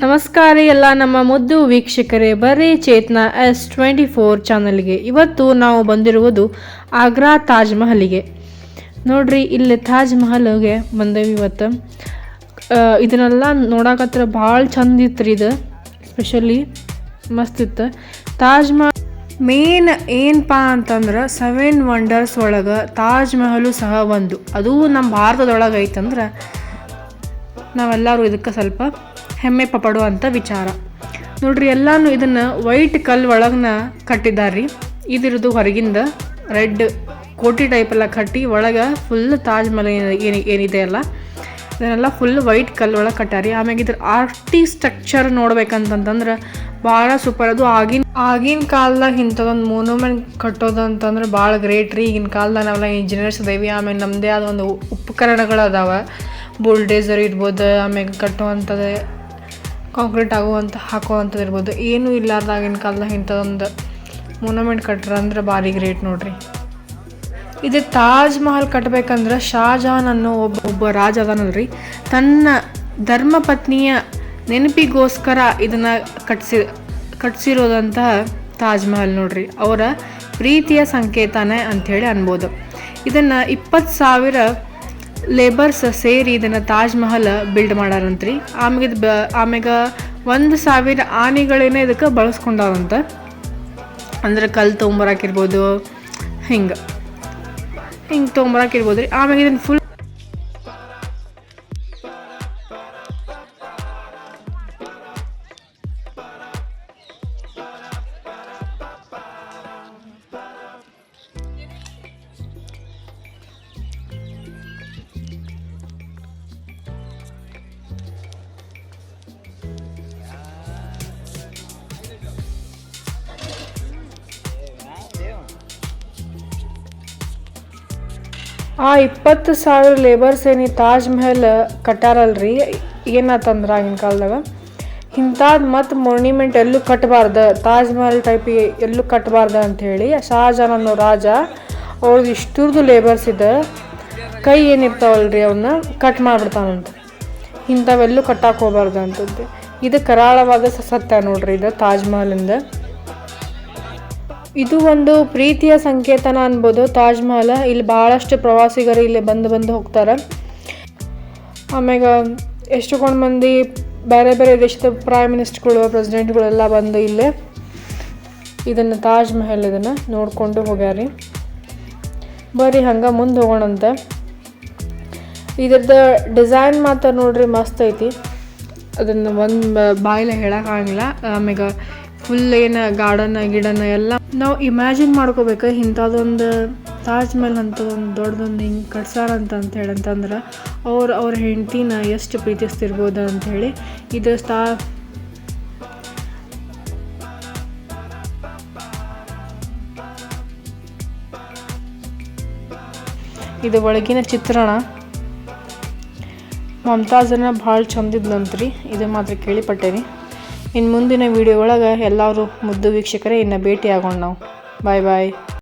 ನಮಸ್ಕಾರ ಎಲ್ಲ ನಮ್ಮ ಮುದ್ದು ವೀಕ್ಷಕರೇ, ಬರೀ ಚೇತನ ಎಸ್ ಟ್ವೆಂಟಿ ಫೋರ್ ಚಾನಲ್ಗೆ. ಇವತ್ತು ನಾವು ಬಂದಿರುವುದು ಆಗ್ರಾ ತಾಜ್ ಮಹಲಿಗೆ. ನೋಡ್ರಿ, ಇಲ್ಲಿ ತಾಜ್ ಮಹಲ್ಗೆ ಬಂದೇವಿ ಇವತ್ತು. ಇದನ್ನೆಲ್ಲ ನೋಡಕತ್ರ ಭಾಳ ಚಂದ ಇತ್ತು ರೀ ಇದು. ಸ್ಪೆಷಲಿ ಮಸ್ತ್ ಇತ್ತು. ತಾಜ್ ಮಹಲ್ ಮೇನ್ ಏನಪ್ಪ ಅಂತಂದ್ರೆ ಸೆವೆನ್ ವಂಡರ್ಸ್ ಒಳಗೆ ತಾಜ್ ಮಹಲು ಸಹ ಒಂದು. ಅದು ನಮ್ಮ ಭಾರತದೊಳಗೆ ಐತಂದ್ರೆ ನಾವೆಲ್ಲರೂ ಇದಕ್ಕೆ ಸ್ವಲ್ಪ ಹೆಮ್ಮೆ ಪಡುವಂಥ ವಿಚಾರ. ನೋಡ್ರಿ, ಎಲ್ಲಾನು ಇದನ್ನು ವೈಟ್ ಕಲ್ ಕಟ್ಟಿದ್ದಾರೆ ರೀ ಇದಿರೋದು ಹೊರಗಿಂದ ರೆಡ್ ಕೋಟಿ ಟೈಪ್ ಎಲ್ಲ ಕಟ್ಟಿ ಒಳಗೆ ಫುಲ್ ತಾಜ್ ಮಹಲ್ ಏನು ಏನಿದೆ ಅಲ್ಲ, ಇದನ್ನೆಲ್ಲ ಫುಲ್ ವೈಟ್ ಕಲ್ ಒಳಗೆ ಕಟ್ಟಾರಿ ಆಮ್ಯಾಗ ಇದ್ರ ಆರ್ಟಿ ಸ್ಟ್ರಕ್ಚರ್ ನೋಡ್ಬೇಕಂತಂತಂದ್ರೆ ಭಾಳ ಸೂಪರ್. ಅದು ಆಗಿನ ಆಗಿನ ಕಾಲದಾಗ ಇಂಥದೊಂದು ಮೂನುಮೆಂಟ್ ಕಟ್ಟೋದು ಅಂತಂದ್ರೆ ಭಾಳ ಗ್ರೇಟ್ ರೀ. ಈಗಿನ ಕಾಲದಾಗ ನಾವೆಲ್ಲ ಇಂಜಿನಿಯರ್ಸ್ ಇದೇವಿ ಆಮೇಲೆ ನಮ್ಮದೇ ಆದ ಒಂದು ಉಪಕರಣಗಳು ಅದಾವೆ. ಬುಲ್ಡೇಸರ್ ಇರ್ಬೋದು ಆಮೇಲೆ ಕಟ್ಟುವಂಥದ್ದು ಕಾಂಕ್ರೀಟ್ ಆಗುವಂಥ ಹಾಕುವಂಥದ್ದು ಇರ್ಬೋದು. ಏನೂ ಇಲ್ಲಾರ್ದಾಗಿನ ಕಾಲದಾಗ ಇಂಥದೊಂದು ಮೊನಮೆಂಟ್ ಕಟ್ಟರೆ ಅಂದ್ರೆ ಭಾರಿ ಗ್ರೇಟ್ ನೋಡ್ರಿ. ಇದು ತಾಜ್ ಮಹಲ್ ಕಟ್ಟಬೇಕಂದ್ರೆ ಶಾಜಹಾನ್ ಅನ್ನೋ ಒಬ್ಬ ಒಬ್ಬ ರಾಜ ಅದನಲ್ರಿ. ತನ್ನ ಧರ್ಮಪತ್ನಿಯ ನೆನಪಿಗೋಸ್ಕರ ಇದನ್ನ ಕಟ್ಸಿ ಕಟ್ಸಿರೋದಂತಹ ತಾಜ್ ಮಹಲ್ ನೋಡ್ರಿ. ಅವರ ಪ್ರೀತಿಯ ಸಂಕೇತನೇ ಅಂಥೇಳಿ ಅನ್ಬೋದು. ಇದನ್ನು ಇಪ್ಪತ್ತು ಸಾವಿರ ಲೇಬರ್ಸ್ ಸೇರಿ ಇದನ್ನು ತಾಜ್ ಮಹಲ್ ಬಿಲ್ಡ್ ಮಾಡಾರಂತ್ರಿ. ಆಮ್ಯಾಗ ಇದು ಬ, ಆಮ್ಯಾಗ ಒಂದು ಸಾವಿರ ಆನೆಗಳೇನೆ ಇದಕ್ಕೆ ಬಳಸ್ಕೊಂಡಾರಂತ. ಅಂದ್ರೆ ಕಲ್ಲು ತೊಗೊಂಬರಾಕಿರ್ಬೋದು ಹಿಂಗೆ. ಹಿಂಗೆ ತೊಗೊಂಬರಾಕಿರ್ಬೋದು ರೀ ಆಮೇಲೆ ಇದನ್ನು ಫುಲ್ ಆ ಇಪ್ಪತ್ತು ಸಾವಿರ ಲೇಬರ್ಸ್ ಏನಿ ತಾಜ್ ಮಹಲ್ ಕಟ್ಟಾರಲ್ರಿ? ಏನಾತಂದ್ರೆ ಆಗಿನ ಕಾಲದಾಗ? ಇಂಥದ್ದು ಮತ್ತು ಮೊನ್ಯುಮೆಂಟ್ ಎಲ್ಲೂ ಕಟ್ಟಬಾರ್ದು ತಾಜ್ ಮಹಲ್ ಟೈಪ್ ಎಲ್ಲೂ ಕಟ್ಟಬಾರ್ದು ಅಂಥೇಳಿ ಶಾಜಹಾನ್ ಅನ್ನೋ ರಾಜ ಅವ್ರದ್ದು ಇಷ್ಟುರ್ದು ಲೇಬರ್ಸ್ ಇದೆ ಕೈ ಏನಿರ್ತಾವಲ್ರಿ ಅವನ್ನ ಕಟ್ ಮಾಡಿಬಿಡ್ತಾನಂತ. ಇಂಥವೆಲ್ಲೂ ಕಟ್ಟಕ್ಕೆ ಹೋಗ್ಬಾರ್ದು ಅಂತಂದು ಇದು ಕರಾಳವಾದ ಸತ್ಯ ನೋಡ್ರಿ ಇದು ತಾಜ್ ಮಹಲಿಂದ. ಇದು ಒಂದು ಪ್ರೀತಿಯ ಸಂಕೇತನ ಅನ್ಬೋದು. ತಾಜ್ ಮಹಲ್, ಇಲ್ಲಿ ಭಾಳಷ್ಟು ಪ್ರವಾಸಿಗರು ಇಲ್ಲಿ ಬಂದು ಬಂದು ಹೋಗ್ತಾರೆ. ಆಮ್ಯಾಗ ಎಷ್ಟೊಂದು ಮಂದಿ ಬೇರೆ ಬೇರೆ ದೇಶದ ಪ್ರೈಮ್ ಮಿನಿಸ್ಟರ್ಗಳು ಪ್ರೆಸಿಡೆಂಟ್ಗಳೆಲ್ಲ ಬಂದು ಇಲ್ಲೇ ಇದನ್ನು ತಾಜ್ ಮಹಲ್ ಇದನ್ನು ನೋಡಿಕೊಂಡು ಹೋಗ್ಯಾರಿ. ಬರ್ರಿ, ಹಂಗೆ ಮುಂದೆ ಹೋಗೋಣಂತೆ. ಇದ್ರದ್ದು ಡಿಸೈನ್ ಮಾತ್ರ ನೋಡ್ರಿ ಮಸ್ತ್ ಐತಿ. ಅದನ್ನು ಒಂದು ಬಾಯಿಲೆ ಹೇಳೋಕ್ಕಾಗಿಲ್ಲ ಆಮ್ಯಾಗ ಫುಲ್ ಏನು ಗಾರ್ಡನ್ ಗಿಡನ ಎಲ್ಲ ನಾವು ಇಮ್ಯಾಜಿನ್ ಮಾಡ್ಕೋಬೇಕು. ಇಂಥದ್ದೊಂದು ತಾಜ್ ಮಹಲ್ ಅಂತ ಒಂದು ದೊಡ್ಡದೊಂದು ಹಿಂಗೆ ಕಟ್ಸಾರ ಅಂತ ಅಂತೇಳಿ ಅಂತಂದ್ರೆ ಅವ್ರು, ಅವ್ರ ಹೆಂಡ್ತಿನ ಎಷ್ಟು ಪ್ರೀತಿಸ್ತಿರ್ಬೋದು ಅಂಥೇಳಿ ಇದು ತಾ ಇದು ಒಳಗಿನ ಚಿತ್ರಣ. ಮಮತಾಜನ ಭಾಳ ಚಂದಿದ್ಲಂತ್ರಿ ಇದು ಮಾತ್ರ ಕೇಳಿಪಟ್ಟೇನಿ. ಇನ್ನು ಮುಂದಿನ ವಿಡಿಯೋ ಒಳಗೆ ಎಲ್ಲರೂ ಮುದ್ದು ವೀಕ್ಷಕರೇ ಇನ್ನು ಭೇಟಿ ಆಗೋಣ ನಾವು. ಬಾಯ್ ಬಾಯ್